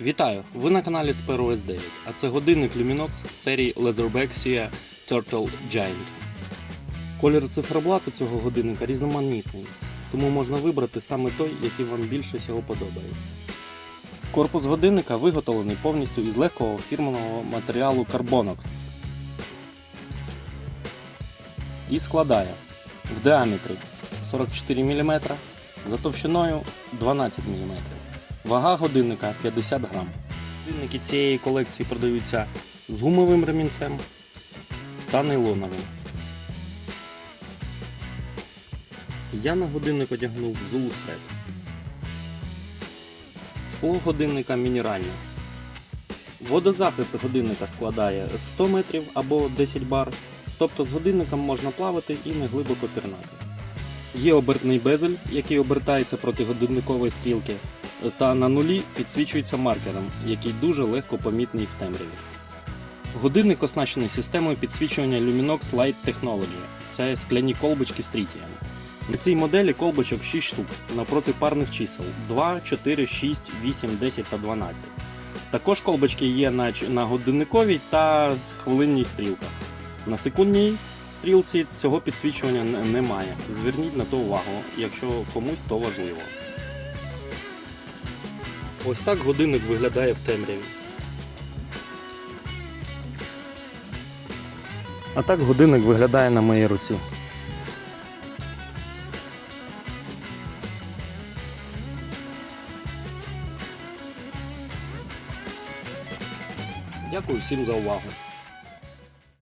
Вітаю! Ви на каналі Sparrow S9, а це годинник Luminox серії Leatherback Sia Turtle Giant. Колір циферблату цього годинника різноманітний, тому можна вибрати саме той, який вам більше всього подобається. Корпус годинника виготовлений повністю із легкого фірменного матеріалу Carbonox і складає в діаметрі 44 мм, за товщиною 12 мм. Вага годинника 50 грам. Годинники цієї колекції продаються з гумовим ремінцем та нейлоновим. Я на годинник одягнув Zulu-Strap. Скло годинника мінеральне. Водозахист годинника складає 100 метрів або 10 бар, тобто з годинником можна плавати і не глибоко пірнати. Є обертний безель, який обертається проти годинникової стрілки, та на нулі підсвічується маркером, який дуже легко помітний в темряві. Годинник оснащений системою підсвічування Luminox Light Technology. Це скляні колбочки з трітієм. На цій моделі колбочок 6 штук напроти парних чисел 2, 4, 6, 8, 10 та 12. Також колбочки є на, на годинниковій та хвилинній стрілках. На секундній стрілці цього підсвічування немає. Зверніть на то увагу, якщо комусь то важливо. Ось так годинник виглядає в темряві. А так годинник виглядає на моїй руці. Дякую всім за увагу.